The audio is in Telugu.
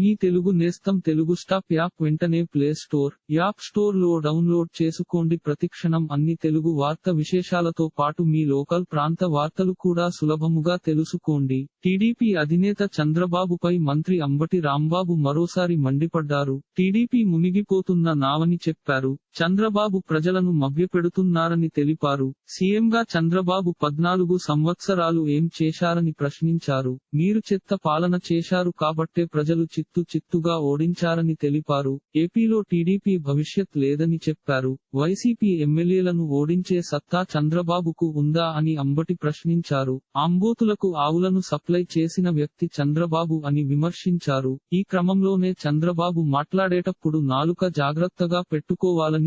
మీ తెలుగు నేస్తం తెలుగు స్టాప్ యాప్ వెంటనే ప్లే స్టోర్ యాప్ స్టోర్లో డౌన్లోడ్ చేసుకోండి. ప్రతిక్షణం అన్ని తెలుగు వార్త విశేషాలతో పాటు మీ లోకల్ ప్రాంత వార్తలు కూడా సులభముగా తెలుసుకోండి. టీడీపీ అధినేత చంద్రబాబుపై మంత్రి అంబటి రాంబాబు మరోసారి మండిపడ్డారు. టీడీపీ మునిగిపోతున్న నావని చెప్పారు. చంద్రబాబు ప్రజలను మభ్యపెడుతున్నారని తెలిపారు. సీఎంగా చంద్రబాబు పద్నాలుగు సంవత్సరాలు ఏం చేశారని ప్రశ్నించారు. మీరు చెత్త పాలన చేశారు కాబట్టే ప్రజలు చిత్తు చిత్తుగా ఓడించారని తెలిపారు. ఏపీలో టీడీపీ భవిష్యత్ లేదని చెప్పారు. వైసీపీ ఎమ్మెల్యేలను ఓడించే సత్తా చంద్రబాబుకు ఉందా అని అంబటి ప్రశ్నించారు. ఆంబోతులకు ఆవులను సప్లై చేసిన వ్యక్తి చంద్రబాబు అని విమర్శించారు. ఈ క్రమంలోనే చంద్రబాబు మాట్లాడేటప్పుడు నాలుక జాగ్రత్తగా పెట్టుకోవాలని